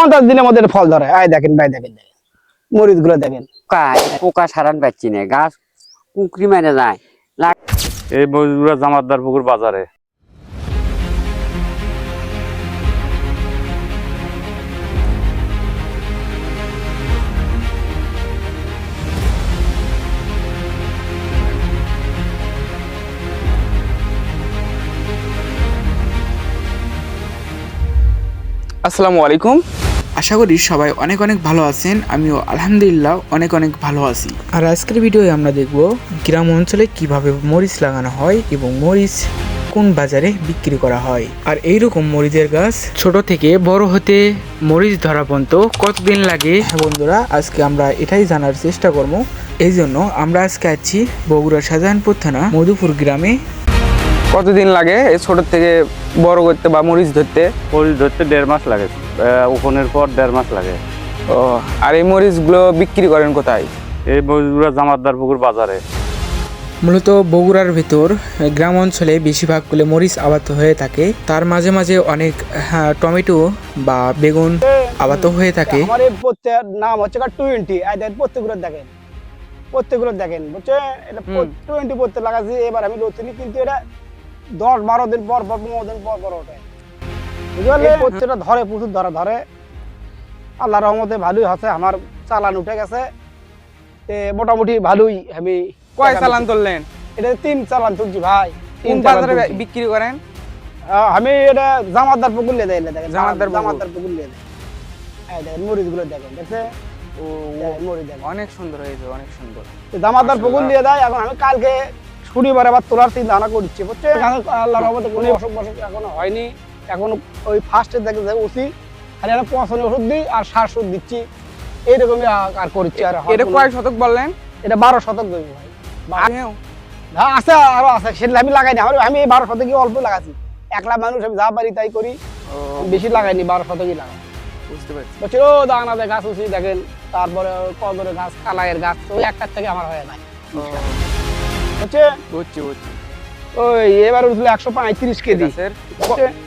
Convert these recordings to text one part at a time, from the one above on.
পঞ্চাশ দিনের মধ্যে ফল ধরে। আয় দেখেন ভাই দেখেন দেখেন। মরিচগুলো দেখেন পোকা সারান পাচ্ছি না। গাছ কুকরি মেরে যায়। এই মজুরা জামাতদার পুকুর বাজারে। আসসালামু আলাইকুম। আশা করি সবাই অনেক অনেক ভালো আছেন। আমিও আলহামদুলিল্লাহ অনেক অনেক ভালো আছি। আর আজকের ভিডিওয়ে আমরা দেখব গ্রাম অঞ্চলে কীভাবে মরিচ লাগানো হয় এবং মরিচ কোন বাজারে বিক্রি করা হয়। আর এই রকম মরিচের গাছ ছোট থেকে বড় হতে মরিচ ধরা পর্যন্ত কতদিন লাগে? হ্যাঁ বন্ধুরা আজকে আমরা এটাই জানার চেষ্টা করব। এই জন্য আমরা আজকে আছি বগুড়া শাহজাহানপুর থানা মধুপুর গ্রামে। কতদিন লাগে এই ছোট থেকে বড় করতে বা মরিচ ধরতে? মরিচ ধরতে দেড় মাস লাগে। ওপনের পর দেড় মাস লাগে। ও আর এই মরিচগুলো বিক্রি করেন কোথায়? এই মজুরা জামাতদার পুকুর বাজারে। মূলত বগুড়ার ভিতর গ্রাম অঞ্চলে বেশিরভাগ বেশিরভাগগুলো মরিচ আবাদ হয়ে থাকে। তার মাঝে মাঝে অনেক হ্যাঁ, টমেটো বা বেগুন আবাদ হয়ে থাকে। আমার এই নাম হচ্ছে টোয়েন্টি দেখেন প্রত্যেকগুলো দেখেন। প্রত্যেকগুলো দেখেন বুঝছে? এটা টোয়েন্টি প্রত্যেক লাগাচ্ছি এবার আমি নতুন কিন্তু এটা দশ বারো দিন পর পর পনেরো দিন পর পর ওঠে। প্রত্যেকটা ধরে প্রচুর ধরে ধরে। আল্লাহ রহমতে ভালোই আছে আমার চালান উঠে গেছে। তে মোটামুটি ভালোই আমি কয় চালান তুললেন? এটা তিন চালান তুলছি ভাই তিন চালান বাজারে বিক্রি করেন? আমি এটা জামাতদার পুকুর লিয়ে দেয় দেখেন জামাতদার। জামাতদার পুকুর। লিয়ে দেয় দেখেন মরিচগুলো দেখেন দেখছে অনেক সুন্দর হয়েছে অনেক সুন্দর। তো জামাতদার পুকুর দিয়ে দেয় এখন আমি কালকে শনিবার আবার তোলার চিন্তা ভাবনা করছি বুঝছে আল্লাহ রহমতে কোনো অসুখ বসুখ এখনও হয়নি। এখন ওই ফার্স্টে দেখে যে ওসি আর এখন পছন্দ ওষুধ দিই আর সার দিচ্ছি। এইরকমই আর করছি আর এটা কয় শতক বললেন? এটা বারো শতক দেবো ভাই। হ্যাঁ আছে আরও আছে। সেটা আমি লাগাইনি আমার আমি এই বারো শতকই অল্প লাগাচ্ছি একলা মানুষ আমি যা পারি তাই করি। বেশি লাগাইনি বারো শতকই লাগাই। বুঝতে পারছি। বলছি ও দানাতে গাছ উঠি দেখেন। তারপরে কদরের গাছ কালাইয়ের গাছ ওই একটার থেকে আমার হয়ে যায়। হচ্ছে বুঝছি বুঝছি। ওই এবার উঠল একশো পঁয়ত্রিশ কেজি।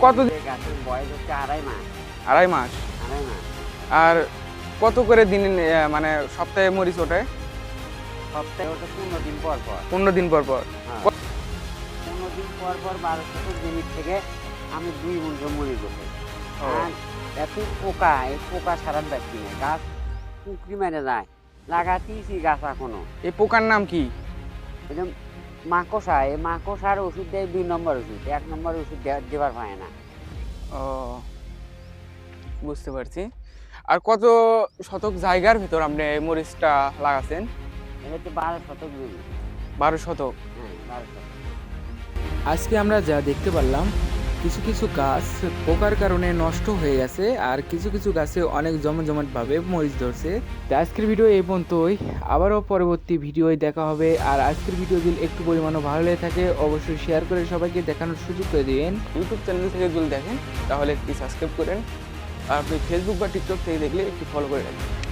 কত গাছের বয়স হচ্ছে আড়াই মাস। আড়াই মাস? আর কত করে দিন মানে সপ্তাহে মরিচ ওঠে? সপ্তাহে ওটা পনেরো দিন পর পর। পনেরো দিন পর পর। হ্যাঁ। পনেরো দিন পর পর বারোশো জিনিস থেকে আমি দুই গুণ মরি করতে আর এত পোকা এই পোকা পাচ্ছি না গাছ কুকরি মেরে যায় লাগাতেইছি গাছ এখনও। এই পোকার নাম কি? এটা মাকড়সা এই মাকসার ওষুধ দেয় দুই নম্বর ওষুধ এক নম্বর ওষুধ দেওয়া- দেবার পায় না। ও বুঝতে পারছি। আর কত শতক জায়গার ভিতর আপনি এই মরিচটা লাগাছেন? এটা হচ্ছে বারো শতক জমি। বারো শতক? হ্যাঁ বারো শতক। আজকে আমরা যা দেখতে পারলাম কিছু কিছু গাছ পোকার কারণে নষ্ট হয়ে গেছে আর কিছু কিছু গাছে অনেক জমজমাট ভাবে মরিচ ধরছে। তো আজকের ভিডিও এই পর্যন্তই। আবারও পরবর্তী ভিডিওয় দেখা হবে। আর আজকের ভিডিও যদি একটু পরিমাণও ভালো লেগে থাকে, অবশ্যই শেয়ার করে সবাইকে দেখানোর সুযোগ করে দিবেন। ইউটিউব চ্যানেল থেকে যদি দেখেন, তাহলে একটি সাবস্ক্রাইব করেন। আর আপনি ফেসবুক বা টিকটক থেকে দেখলে একটু ফলো করে রাখবেন।